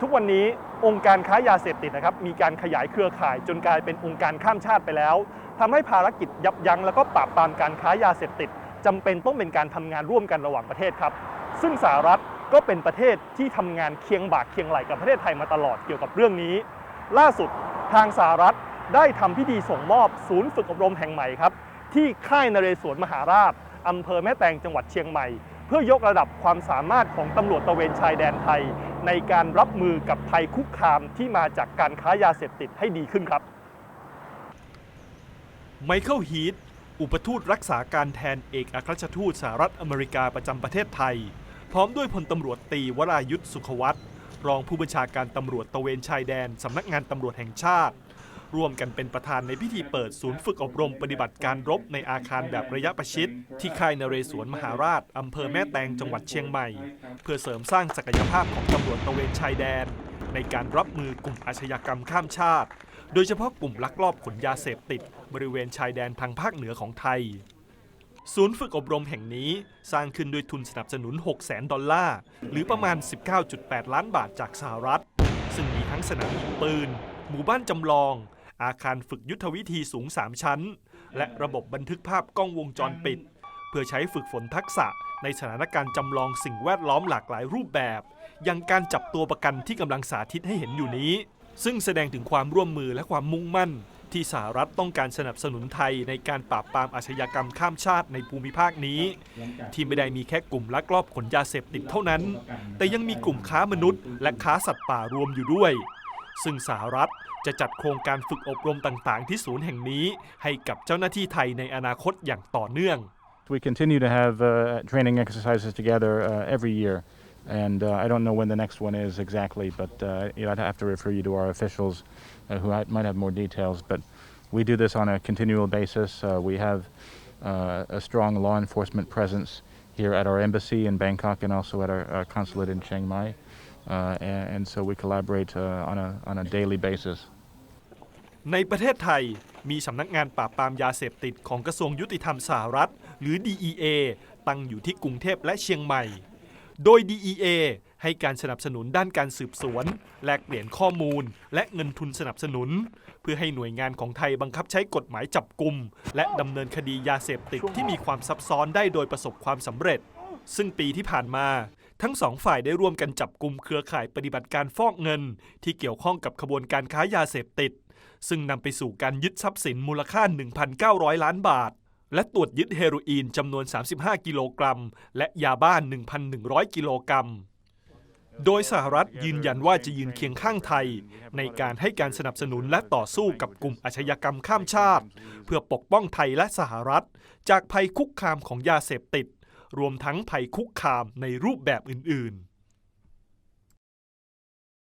ทุกวันนี้องค์การค้ายาเสพติดนะครับมีการขยายเครือข่ายจนกลายเป็นองค์การข้ามชาติไปแล้วทำให้ภารกิจยับยั้งแล้วก็ปราบปรามการค้ายาเสพติดจำเป็นต้องเป็นการทำงานร่วมกันระหว่างประเทศครับ ซึ่งสหรัฐก็เป็นประเทศที่ทำงานเคียงบ่าเคียงไหลกับประเทศไทยมาตลอดเกี่ยวกับเรื่องนี้ ล่าสุดทางสหรัฐได้ทำพิธีส่งมอบศูนย์ฝึกอบรมแห่งใหม่ครับที่ค่ายนเรศวรมหาราชอำเภอแม่แตงจังหวัดเชียงใหม่ เพื่อยกระดับความสามารถของตำรวจตะเวนชายแดนไทย ในการรับมือกับภัยคุกคามที่มาจากการค้ายาเสพติดให้ดีขึ้นครับ ไมเคิลฮีทอุปทูตรักษาการแทนเอกอัครราชทูตสหรัฐอเมริกาประจำประเทศไทย พร้อมด้วยพลตำรวจตีวรายุทธสุขวัตรรองผู้บัญชาการตำรวจตะเวนชายแดนสำนักงานตำรวจแห่งชาติ ร่วมกันเป็นประธานในพิธีเปิดศูนย์ฝึกอบรมปฏิบัติการรบในอาคารแบบระยะประชิด ที่ค่ายนเรศวรมหาราช อำเภอแม่แตงจังหวัดเชียงใหม่ เพื่อเสริมสร้างศักยภาพของตำรวจตระเวนชายแดน ในการรับมือกลุ่มอาชญากรรมข้ามชาติ โดยเฉพาะกลุ่มลักลอบขนยาเสพติด บริเวณชายแดนทางภาคเหนือของไทย ศูนย์ฝึกอบรมแห่งนี้สร้างขึ้นด้วยทุนสนับสนุน 6 0 0 0 0 0ดอลลาร์ หรือประมาณ 19.8 ล้านบาทจากสหรัฐ ซึ่งมีทั้งสนามยิงปืน หมู่บ้านจำลอง อาคารฝึกยุทธวิธีสูง 3 ชั้น และระบบบันทึกภาพกล้องวงจรปิด เพื่อใช้ฝึกฝนทักษะในสถานการณ์จำลองสิ่งแวดล้อมหลากหลายรูปแบบ อย่างการจับตัวประกันที่กำลังสาธิตให้เห็นอยู่นี้ ซึ่งแสดงถึงความร่วมมือและความมุ่งมั่น ที่สหรัฐต้องการสนับสนุนไทยในการปราบปรามอาชญากรรมข้ามชาติในภูมิภาคนี้ ที่ไม่ได้มีแค่กลุ่มลักลอบขนยาเสพติดเท่านั้น แต่ยังมีกลุ่มค้ามนุษย์ และค้าสัตว์ป่ารวมอยู่ด้วย ซึ่งสหรัฐจะจัดโครงการฝึกอบรมต่างๆ ที่ศูนย์แห่งนี้ให้กับเจ้าหน้าที่ไทยในอนาคตอย่างต่อเนื่อง We continue to have uh, training exercises together uh, every year, and uh, I don't know when the next one is exactly, but uh, you know, I'd have to refer you to our officials uh, who might have more details. But we do this on a continual basis. Uh, we have uh, a strong law enforcement presence here at our embassy in Bangkok and also at our, our consulate in Chiang Mai, and, and so we collaborate uh, on a on a daily basis. ในประเทศไทยมีสำนักงานปราบปรามยาเสพติดของกระทรวงยุติธรรมสหรัฐ หรือ DEA ตั้งอยู่ที่กรุงเทพและเชียงใหม่ โดย DEA ให้การสนับสนุนด้านการสืบสวน แลกเปลี่ยนข้อมูล และเงินทุนสนับสนุน เพื่อให้หน่วยงานของไทยบังคับใช้กฎหมายจับกลุ่ม และดำเนินคดียาเสพติดที่มีความซับซ้อนได้โดยประสบความสำเร็จ ซึ่งปีที่ผ่านมา ทั้งสองฝ่ายได้ร่วมกันจับกลุ่มเครือข่ายปฏิบัติการฟอกเงิน ที่เกี่ยวข้องกับขบวนการค้ายาเสพติด ซึ่งนำไปสู่การยึดทรัพย์สินมูลค่า 1,900 ล้านบาท และตรวจยึดเฮโรอีนจำนวน 35 กิโลกรัม และยาบ้าน 1,100 กิโลกรัมโดยสหรัฐยืนยันว่าจะยืนเคียงข้างไทย ในการให้การสนับสนุนและต่อสู้กับกลุ่มอาชญากรรมข้ามชาติ เพื่อปกป้องไทยและสหรัฐ จากภัยคุกคามของยาเสพติด รวมทั้งภัยคุกคามในรูปแบบอื่นๆ